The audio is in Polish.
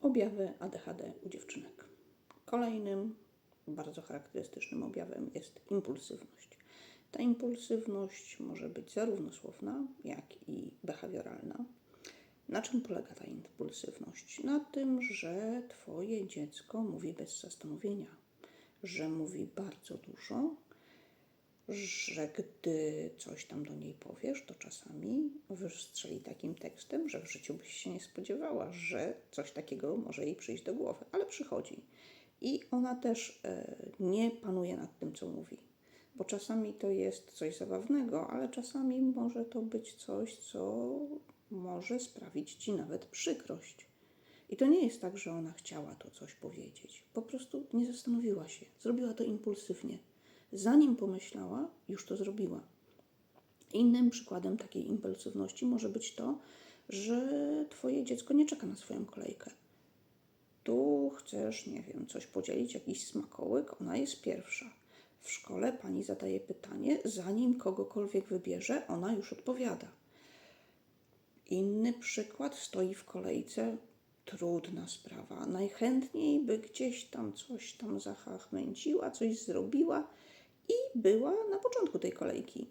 Objawy ADHD u dziewczynek. Kolejnym bardzo charakterystycznym objawem jest impulsywność. Ta impulsywność może być zarówno słowna, jak i behawioralna. Na czym polega ta impulsywność? Na tym, że Twoje dziecko mówi bez zastanowienia, że mówi bardzo dużo, że gdy coś tam do niej powiesz, to czasami wystrzeli takim tekstem, że w życiu byś się nie spodziewała, że coś takiego może jej przyjść do głowy, ale przychodzi. I ona też e, nie panuje nad tym, co mówi, bo czasami to jest coś zabawnego, ale czasami może to być coś, co może sprawić ci nawet przykrość. I to nie jest tak, że ona chciała to coś powiedzieć. Po prostu nie zastanowiła się. Zrobiła to impulsywnie. Zanim pomyślała, już to zrobiła. Innym przykładem takiej impulsywności może być to, że Twoje dziecko nie czeka na swoją kolejkę. Tu chcesz, nie wiem, coś podzielić, jakiś smakołyk, ona jest pierwsza. W szkole pani zadaje pytanie, zanim kogokolwiek wybierze, ona już odpowiada. Inny przykład stoi w kolejce. Trudna sprawa. Najchętniej by gdzieś tam coś tam zachachmęciła, coś zrobiła i była na początku tej kolejki.